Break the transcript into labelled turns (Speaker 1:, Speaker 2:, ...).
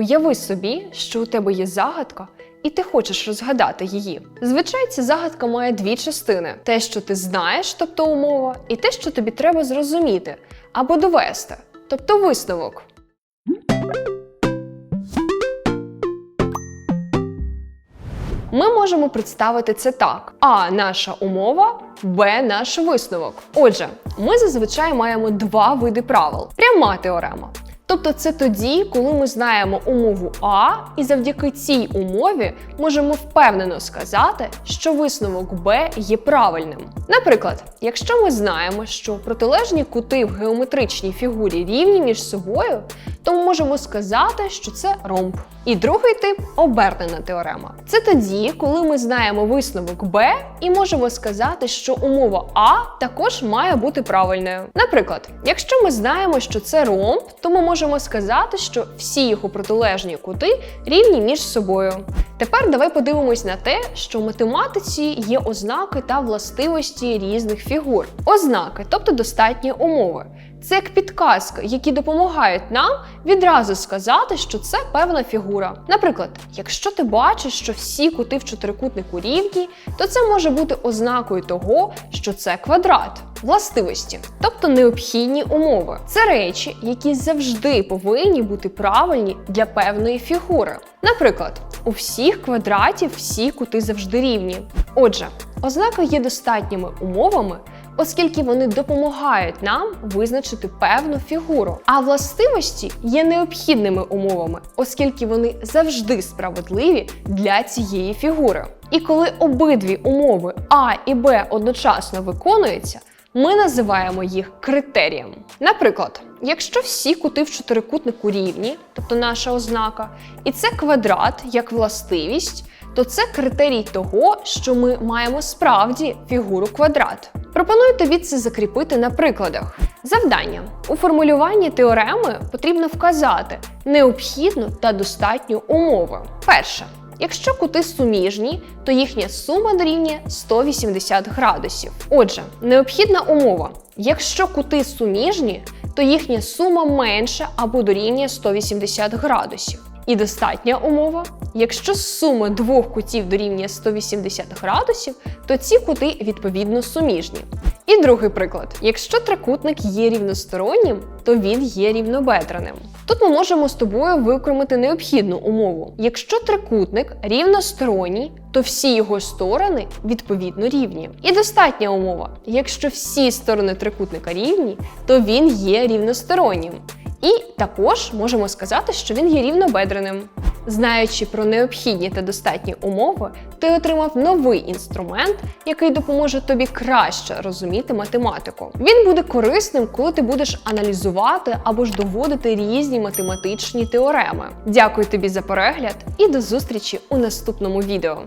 Speaker 1: Уяви собі, що у тебе є загадка, і ти хочеш розгадати її. Звичай, ця загадка має дві частини: те, що ти знаєш, тобто умова, і те, що тобі треба зрозуміти або довести, тобто висновок. Ми можемо представити це так: А наша умова, Б наш висновок. Отже, ми зазвичай маємо два види правил: пряма теорема. Тобто це тоді, коли ми знаємо умову А, і завдяки цій умові можемо впевнено сказати, що висновок Б є правильним. Наприклад, якщо ми знаємо, що протилежні кути в геометричній фігурі рівні між собою, то ми можемо сказати, що це ромб. І другий тип обернена теорема. Це тоді, коли ми знаємо висновок Б і можемо сказати, що умова А також має бути правильною. Наприклад, якщо ми знаємо, що це ромб, то ми можемо сказати, що всі його протилежні кути рівні між собою. Тепер давай подивимось на те, що в математиці є ознаки та властивості різних фігур. Ознаки, тобто достатні умови. Це як підказки, які допомагають нам відразу сказати, що це певна фігура. Наприклад, якщо ти бачиш, що всі кути в чотирикутнику рівні, то це може бути ознакою того, що це квадрат. Властивості, тобто необхідні умови. Це речі, які завжди повинні бути правильні для певної фігури. Наприклад, у всіх квадратів всі кути завжди рівні. Отже, ознаки є достатніми умовами, оскільки вони допомагають нам визначити певну фігуру. А властивості є необхідними умовами, оскільки вони завжди справедливі для цієї фігури. І коли обидві умови А і Б одночасно виконуються, ми називаємо їх критерієм. Наприклад, якщо всі кути в чотирикутнику рівні, тобто наша ознака, і це квадрат як властивість, то це критерій того, що ми маємо справді фігуру квадрат. Пропоную тобі це закріпити на прикладах. Завдання у формулюванні теореми потрібно вказати необхідну та достатню умови. Перше. Якщо кути суміжні, то їхня сума дорівнює 180 градусів. Отже, необхідна умова. Якщо кути суміжні, то їхня сума менша або дорівнює 180 градусів. І достатня умова. Якщо сума двох кутів дорівнює 180 градусів, то ці кути відповідно суміжні. І другий приклад: якщо трикутник є рівностороннім, то він є рівнобедреним. Тут ми можемо з тобою викремити необхідну умову. Якщо трикутник рівносторонній, то всі його сторони відповідно рівні. І достатня умова: якщо всі сторони трикутника рівні, то він є рівностороннім. І також можемо сказати, що він є рівнобедреним. Знаючи про необхідні та достатні умови, ти отримав новий інструмент, який допоможе тобі краще розуміти математику. Він буде корисним, коли ти будеш аналізувати або ж доводити різні математичні теореми. Дякую тобі за перегляд і до зустрічі у наступному відео.